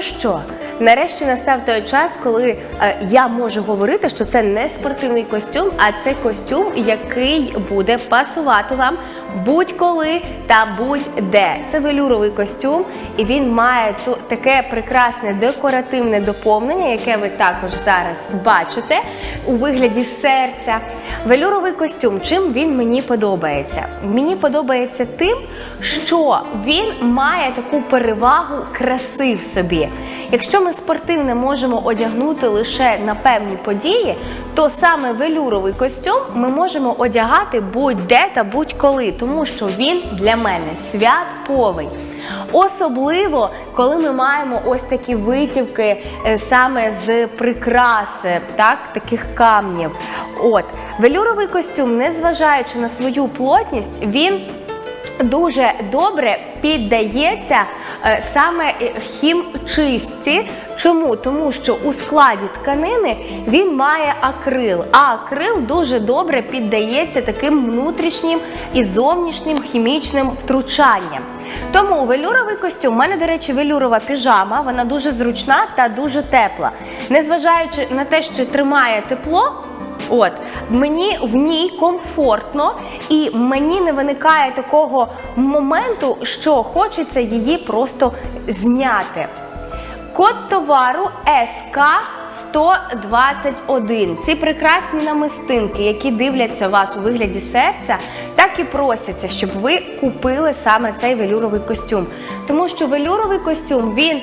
Що, нарешті настав той час, коли е, я можу говорити, що це не спортивний костюм, а це костюм, який буде пасувати вам будь-коли та будь-де. Це велюровий костюм, і він має таке прекрасне декоративне доповнення, яке ви також зараз бачите у вигляді серця. Велюровий костюм, чим він мені подобається? Мені подобається тим, що він має таку перевагу краси в собі. Якщо ми спортивне можемо одягнути лише на певні події, то саме велюровий костюм ми можемо одягати будь-де та будь-коли, тому що він для мене святковий. Особливо, коли ми маємо ось такі витівки е, саме з прикраси, так, таких камнів. От, велюровий костюм, незважаючи на свою плотність, він дуже добре піддається е, саме е, хімчистці. Чому? Тому що у складі тканини він має акрил, а акрил дуже добре піддається таким внутрішнім і зовнішнім хімічним втручанням. Тому велюровий костюм, у мене, до речі, велюрова піжама, вона дуже зручна та дуже тепла. Незважаючи на те, що тримає тепло, От мені в ній комфортно, і мені не виникає такого моменту, що хочеться її просто зняти. Код товару СК 121. Ці прекрасні намистинки, які дивляться вас у вигляді серця, так і просяться, щоб ви купили саме цей велюровий костюм. Тому що велюровий костюм він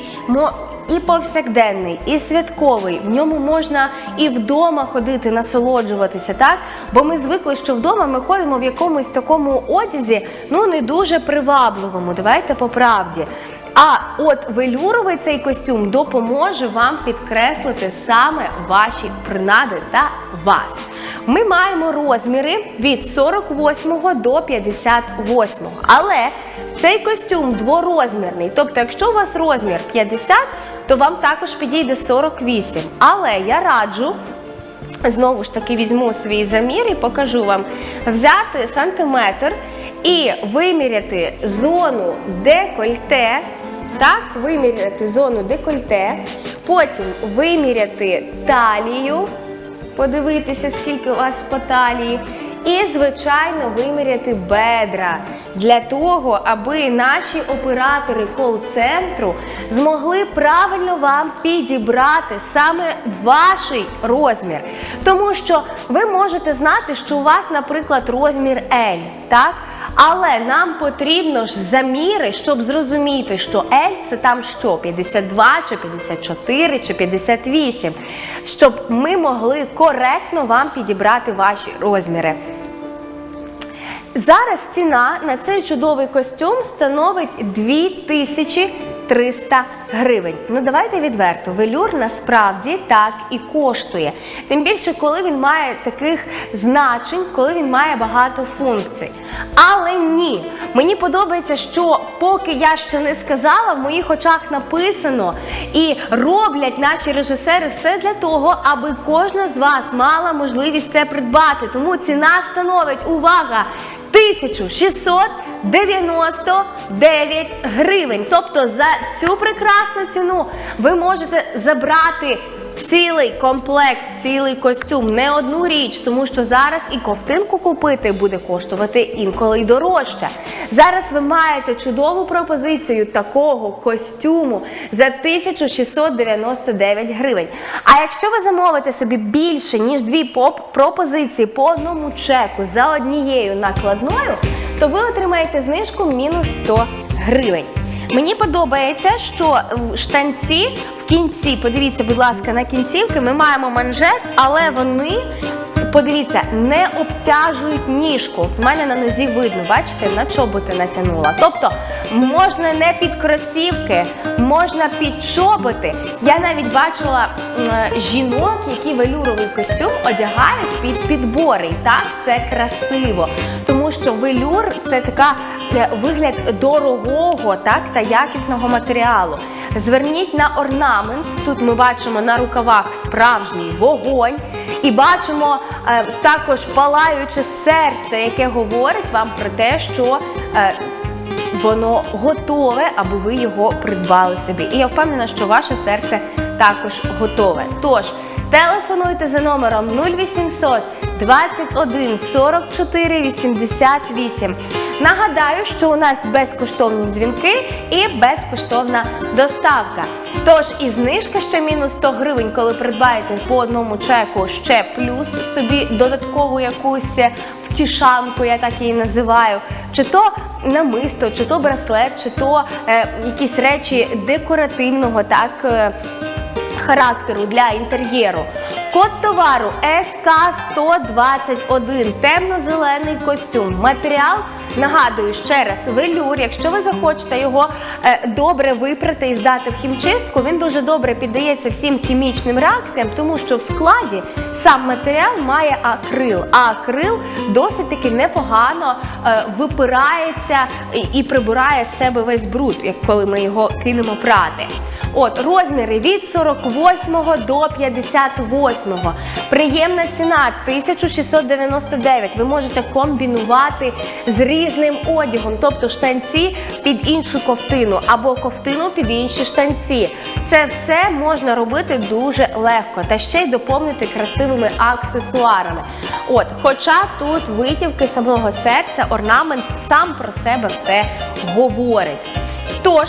і повсякденний, і святковий. В ньому можна і вдома ходити, насолоджуватися, так? Бо ми звикли, що вдома ми ходимо в якомусь такому одязі, ну не дуже привабливому. Давайте по правді. А от велюровий цей костюм допоможе вам підкреслити саме ваші принади та вас. Ми маємо розміри від 48 до 58. Але цей костюм дворозмірний. Тобто, якщо у вас розмір 50, то вам також підійде 48. Але я раджу Знову ж таки візьму свій замір і покажу вам взяти сантиметр і виміряти зону декольте. Так, виміряти зону декольте, потім виміряти талію, подивитися, скільки у вас по талії. І, звичайно, виміряти бедра для того, аби наші оператори кол-центру змогли правильно вам підібрати саме ваш розмір. Тому що ви можете знати, що у вас, наприклад, розмір L, так? Але нам потрібно ж заміри, щоб зрозуміти, що L це там що, 52 чи 54 чи 58, щоб ми могли коректно вам підібрати ваші розміри. Зараз ціна на цей чудовий костюм становить 2300 гривень. Ну давайте відверто. Велюр насправді так і коштує. Тим більше, коли він має таких значень, коли він має багато функцій. Але ні, мені подобається, що поки я ще не сказала, в моїх очах написано і роблять наші режисери все для того, аби кожна з вас мала можливість це придбати. Тому ціна становить увага. 1699 гривень. Тобто за цю прекрасну ціну ви можете забрати цілий комплект, цілий костюм, не одну річ, тому що зараз і ковтинку купити буде коштувати інколи й дорожче. Зараз ви маєте чудову пропозицію такого костюму за 1699 гривень. А якщо ви замовите собі більше, ніж дві пропозиції по одному чеку за однією накладною, то ви отримаєте знижку мінус 100 гривень. Мені подобається, що в штанці в кінці, подивіться, будь ласка, на кінцівки ми маємо манжет, але вони. Подивіться, не обтяжують ніжку. В мене на нозі видно, бачите, на чоботи натягнула. Тобто можна не під кросівки, можна під. Я навіть бачила м, жінок, які велюровий костюм одягають під підбори. Так, це красиво. Тому що велюр це така е, вигляд дорогого так, та якісного матеріалу. Зверніть на орнамент. Тут ми бачимо на рукавах справжній вогонь. І бачимо е, також палаюче серце, яке говорить вам про те, що е, воно готове, аби ви його придбали собі. І я впевнена, що ваше серце також готове. Тож телефонуйте за номером 0800 21 44 88. Нагадаю, що у нас безкоштовні дзвінки і безкоштовна доставка. Тож і знижка ще мінус 100 гривень, коли придбаєте по одному чеку ще плюс собі додаткову якусь втішанку, я так її називаю, чи то намисто, чи то браслет, чи то е, якісь речі декоративного так. Е, характеру для інтер'єру. Код товару СК121, темно-зелений костюм. Матеріал, нагадую ще раз, велюр. Якщо ви захочете його е, добре випрати і здати в хімчистку, він дуже добре піддається всім хімічним реакціям, тому що в складі сам матеріал має акрил. А акрил досить таки непогано е, випирається і, прибирає з себе весь бруд, як коли ми його кинемо прати. От розміри від 48 до 58. Приємна ціна 1699. Ви можете комбінувати з різним одягом, тобто штанці під іншу ковтину або ковтину під інші штанці. Це все можна робити дуже легко та ще й доповнити красивими аксесуарами. От, хоча тут витівки самого серця, орнамент сам про себе все говорить. Тож.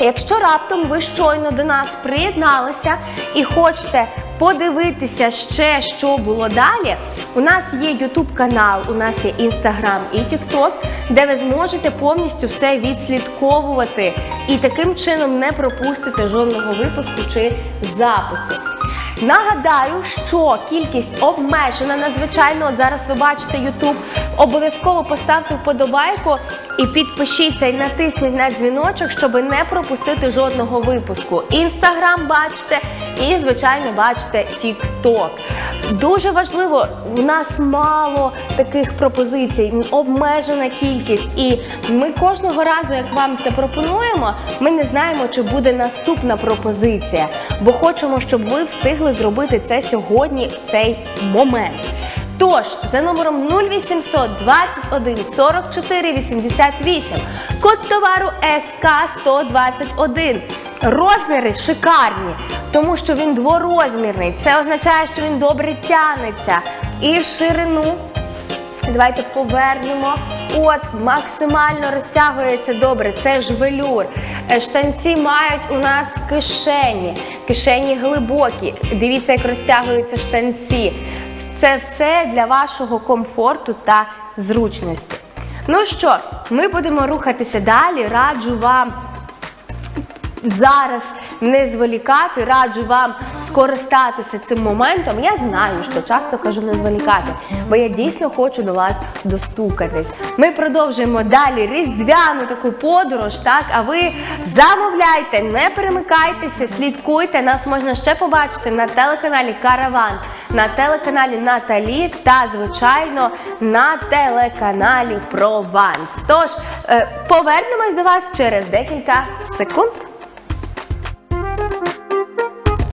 Якщо раптом ви щойно до нас приєдналися і хочете подивитися ще, що було далі, у нас є YouTube канал, у нас є Instagram і TikTok, де ви зможете повністю все відслідковувати і таким чином не пропустите жодного випуску чи запису. Нагадаю, що кількість обмежена надзвичайно. От зараз ви бачите YouTube. Обов'язково поставте вподобайку і підпишіться і натисніть на дзвіночок, щоб не пропустити жодного випуску. Інстаграм бачите і, звичайно, бачите TikTok. Дуже важливо, у нас мало таких пропозицій, обмежена кількість. І ми кожного разу, як вам це пропонуємо, ми не знаємо, чи буде наступна пропозиція, бо хочемо, щоб ви встигли зробити це сьогодні в цей момент. Тож, за номером 0800 21 44 88, код товару СК 121. Розміри шикарні, тому що він дворозмірний. Це означає, що він добре тягнеться. І в ширину. Давайте повернемо. От, максимально розтягується добре. Це ж велюр. Е, Штанці мають у нас кишені. Кишені глибокі. Дивіться, як розтягуються штанці. Це все для вашого комфорту та зручності. Ну що, ми будемо рухатися далі. Раджу вам зараз не зволікати, раджу вам скористатися цим моментом. Я знаю, що часто кажу не зволікати, бо я дійсно хочу до вас достукатись. Ми продовжуємо далі різдвяну таку подорож, так? А ви замовляйте, не перемикайтеся, слідкуйте. Нас можна ще побачити на телеканалі Караван, на телеканалі Наталі та, звичайно, на телеканалі Прованс. Тож е, повернемось до вас через декілька секунд.